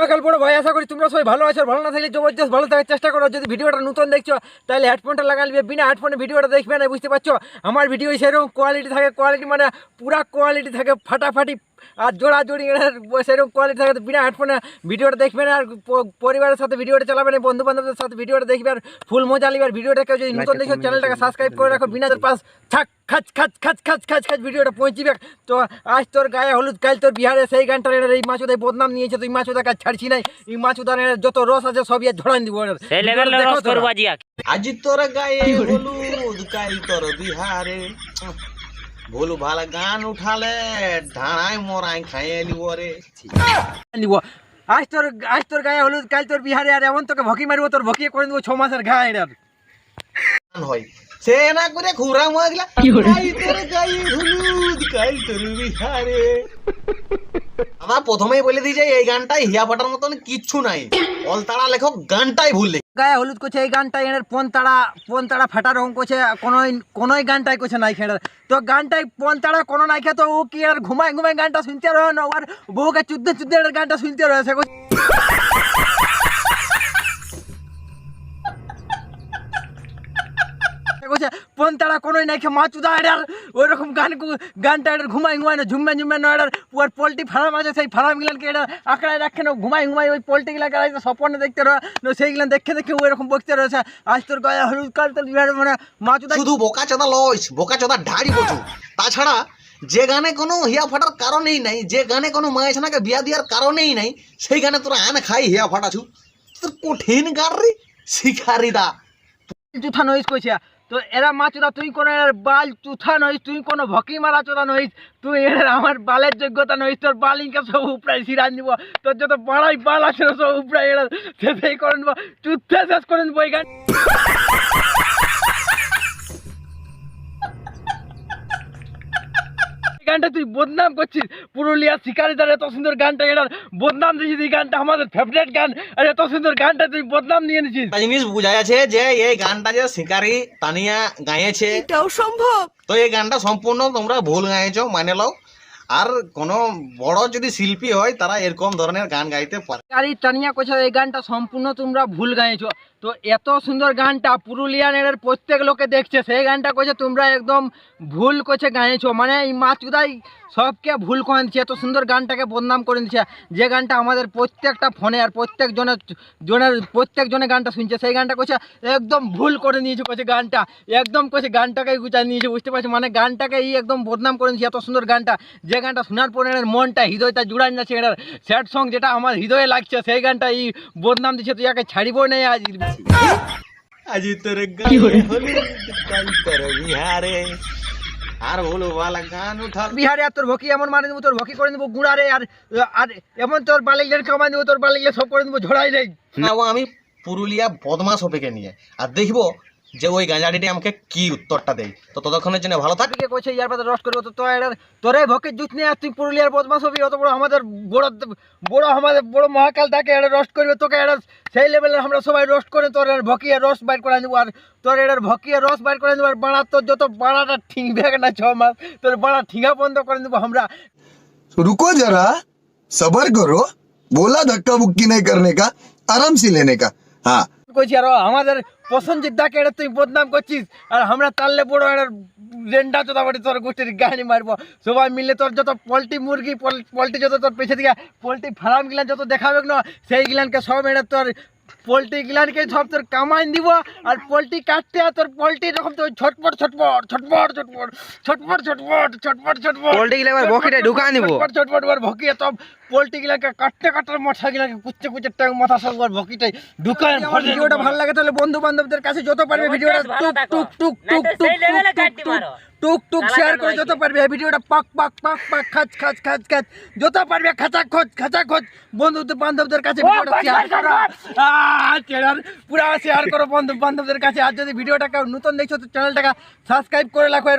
সকাল বড় ভাই, আশা করি তোমরা সবাই ভালো আছো ভালো না থাকলে জবরদস্ত ভালো থাকার চেষ্টা করো। যদি ভিডিওটা নতুন দেখছ, তাহলে হেডফোনটা লাগালবে বিনা হেডফোনে ভিডিওটা দেখবে না, বুঝতে পারছ? আমার ভিডিও সেরকম কোয়ালিটি থাকে কোয়ালিটি মানে পুরা কোয়ালিটি থাকে, ফাটাফাটি আর জোড়া জোড়ি সেরকম কোয়ালিটি থাকে তো বিনা হেডফোনে ভিডিওটা দেখবে না আর পরিবারের সাথে ভিডিওটা চালাবে না বন্ধু বান্ধবদের সাথে ভিডিওটা দেখবে আর ফুল মজা নিবে আর ভিডিওটা কেউ যদি নতুন দেখছ চ্যানেলটাকে সাবস্ক্রাইব করে রাখো বিনা পাস থাক খাচ খাচ খাচ খাচ খাচ খাচ ভিডিওটা পৌঁছিবে। তো আজ তোর গায়ে হলুদ কাল তোর বিহারে সেই গানটা এর এই মাছুদাই বদনাম নিয়েছে তুই মাছুদা কাজ ছাড়ছি নাই এই মাছুদার যত রস আছে সব ইয়ে ঝড়ান দিব দেখো আজি তোর গায়ে হলুদ কাল তোর বিহারে। ভুল ভালো গান উঠালে ঢাড়াই মরাই খাইয়ে নিব রে নিব আজ তোর আজ তোর গায়ে হলুদ কাল তোর বিহারে আর এমন তোকে ভকি মারিব তোর ভকিয়ে করে দিব ছ মাসের ঘা এর হয় সে না করে খুরা মাগলা আই তোর গায়ে হলুদ কাল তোর বিহারে আমার প্রথমেই বলে দিই যে এই গানটাই হিয়া ফাটার মতন কিচ্ছু নাই। অলতাড়া লেখক গানটাই ভুল লেখে। গায়ে হলুদ করছে এই গানটাই এর পন তাড়া পন তাড়া ফাটা রকম করছে কোনোই কোনোই গানটাই করছে নাই খেড়ে তো গানটাই পন তাড়া কোনো নাই খেয়ে তো ও কি আর ঘুমায় ঘুমায় গানটা শুনতে রহে না? ওর বউকে চুদ্দে চুদ্দে গানটা শুনতে রয়েছে তাড়া কোনোই নাই খেয়ে মাছ উদা এটার ওই রকম গান গানটা এটার ঘুমাই ঘুমাই না ঝুমবে ঝুমবে না এটার ওর পোলট্রি ফার্ম আছে সেই ফার্ম গুলানকে এটা আঁকড়ায় রাখে না ঘুমাই ঘুমাই ওই পোলট্রি গুলাকে রাখছে স্বপ্নে দেখতে রয়। সেইগুলো দেখে দেখে ওই রকম বকতে রয়েছে। আজ তোর গায়ে হলুদ কাল তোর মানে মাছ শুধু বোকা চোদা লস বোকা চোদা ঢাড়ি বটু। তাছাড়া যে গানে কোনো হিয়া ফাটার কারণেই নাই যে গানে কোনো মায়ের ছানাকে বিয়া দেওয়ার কারণেই নাই সেই গানে তোরা আন খাই হিয়া ফাটাছু। তোর কঠিন গান রে শিখারি দা চুথা নইস কইছে তো এরা মা চোদা তুই কোনো এর বাল চুথা নইস, তুই কোনো ভকি মারা চোদা নইস, তুই এর আমার বালের যোগ্যতা নইস, তোর বালিংকে সব উপরাই সিরান দিব, তোর যত বাড়াই বাল আছে সব উপরাই এরা শেষেই করে নেব, চুথা শেষ করে নেব এই গান এই গানটা তুই বদনাম করছিস। পুরুলিয়া শিকারিদার এত সুন্দর গানটা এটার বদনাম দিয়েছিস এই গানটা আমাদের ফেভারিট গান। আর এত সুন্দর গানটা তুই বদনাম নিয়ে নিছিস জিনিস বোঝা যাচ্ছে যে এই গানটা যে শিকারি তানিয়া গাইছে এটাও সম্ভব। তো এই গানটা সম্পূর্ণ তোমরা ভুল গাইছো মানে লও। আর কোনো বড় যদি শিল্পী হয়, তারা এরকম ধরনের গান গাইতে পারে। গাড়ি টানিয়া কোথাও এই গানটা সম্পূর্ণ তোমরা ভুল গাইছো। তো এত সুন্দর গানটা পুরুলিয়ান এর প্রত্যেক লোকে দেখছে, সেই গানটা কইছে, তোমরা একদম ভুল করছে গাইছো। মানে এই মাছুদাই সবকে ভুল করে দিচ্ছে, এত সুন্দর গানটাকে বদনাম করে দিচ্ছে। যে গানটা আমাদের প্রত্যেকটা ফোনে আর প্রত্যেক জনের জনের, প্রত্যেক জনে গানটা শুনছে, সেই গানটা কইছে, একদম ভুল করে নিয়েছে, কইছে গানটা। একদম কইছে গানটাকে গুছাই নিয়েছে, বুঝতে পারছি? মানে গানটাকে এই একদম বদনাম করে দিচ্ছে, এত সুন্দর গানটা। যে গানটা শোনার পরে এর মনটা হৃদয়টা জুড়াই যাচ্ছে এটার স্যাড সং যেটা আমার হৃদয়ে লাগছে সেই গানটা এই বদনাম দিচ্ছে তুই একে ছাড়িবই নাই আজ। আজি তোর বিহারে আর ভুল ভালা গান উঠাল। বিহারে আর তোর ভকি এমন মারে দেবো তোর ভকি করে দেবো গুড়ারে আর আর এমন তোর বালিগলের কামাই দেবো তোর বালিগলে সব করে দেবো ঝড়াই নেই যাব আমি পুরুলিয়া বদমাস হবেকে নিয়ে। আর দেখব যে ওই গাঁজাডিটি আমাকে কি উত্তরটা দেয় তো ততক্ষণের জন্য ভালো থাক কে কইছে ইয়ার পাতা রস করবো তো তোর এটার তোরে ভকের জুত নিয়ে আর তুই পুরুলিয়ার বদমাস হবি অত বড় আমাদের বড় বড় আমাদের বড় মহাকাল তাকে এটা রোস্ট করবে তোকে এটা সেই লেভেলের আমরা সবাই রোস্ট করে তোর এর ভকিয়ে রস বাইর করে দেবো আর তোর এটার ভকিয়ে রস বাইর করে দেবো আর বাড়া তোর যত বাড়াটা ঠিকবে না ছ মাস তোর বাড়া ঠিকা বন্ধ করে দেবো আমরা तो रुको जरा सबर करो बोला धक्का बुक्की नहीं करने का आराम से लेने का हाँ কইছি, আর, আমাদের পছন্দিদাকে এটা তুই বদনাম করছিস, আর আমরা তাললে বড় একটা রেন্ডা চোদাবাড়ি তোর গোষ্ঠীর গাড়ি মারবো। সবাই মিলে তোর যত পোলট্রি মুরগি পোলট্রি যত তোর পেছে দিকে পোলট্রি ফার্ম গিলান যত দেখাবে না, সেই গিলানকে সব এটা তোর পোলট্রি গিলানকে সব তোর কামাইন দিব আর পোলট্রি কাটতে আর তোর পোলট্রি এরকম তোর ছটপট ছটপট ছটপট ছটপট ছটপট ছটপট ছটপট ছটপট পোল্ট্রি গিলা এবার বকিটা ঢুকায় নিবো। ছটপট ছটপট এবার ভকিয়ে সব পোলট্রি গিলাকে কাটতে কাটতে মাথা গিলাকে কুচতে কুচতে ট্যাং মাথা সব আর ভকিটাই ঢুকায় ভিডিওটা ভালো লাগে তাহলে বন্ধু বান্ধবদের কাছে যত পারবে ভিডিওটা টুক টুক টুক টুক টুক টুক টুক। টুক টুক শেয়ার করে যত পারবে। এই ভিডিওটা পাক পাক পাক পাক খাচ খাচ খাচ খাচ। যত পারবে খাচা খোঁজ খাচা খোঁজ। বন্ধু বান্ধবদের কাছে ভিডিওটা শেয়ার করো। শেয়ার পুরা শেয়ার করো বন্ধু বান্ধবদের কাছে। আর যদি ভিডিওটা কেউ নতুন দেখছ তো চ্যানেলটাকে সাবস্ক্রাইব করে রাখো।